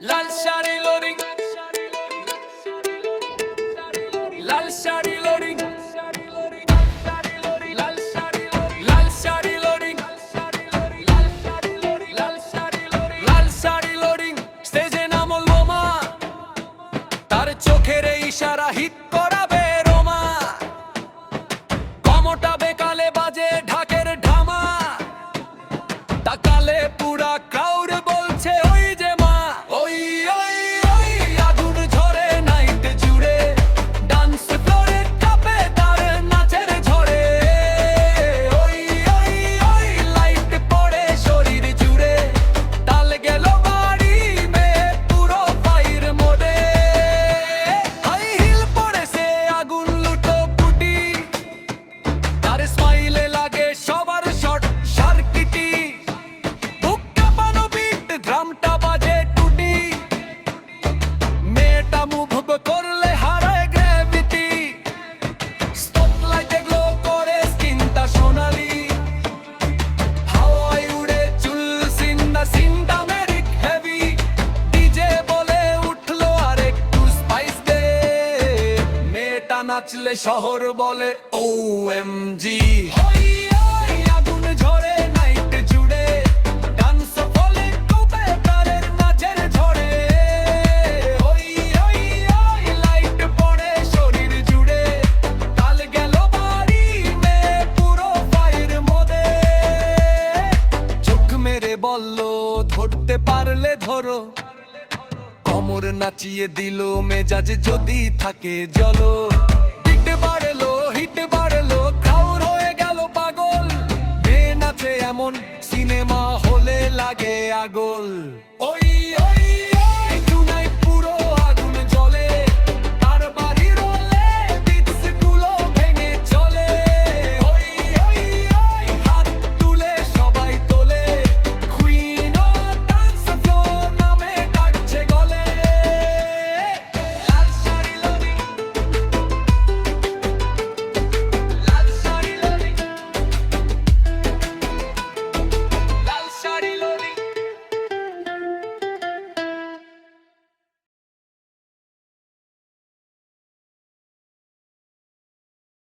লাল শাড়ি লোরিং। লাল শাড়ি লোরিং। লাল শাড়ি লোরিং। লাল নাচলে শহর বলে ও M G কাল গেল বাড়ি মেয়ে পুরো মেরে ধরতে পারলে ধরো। কমর নাচিয়ে দিল, মেজাজ যদি থাকে জলো। লাগে আগল। ওই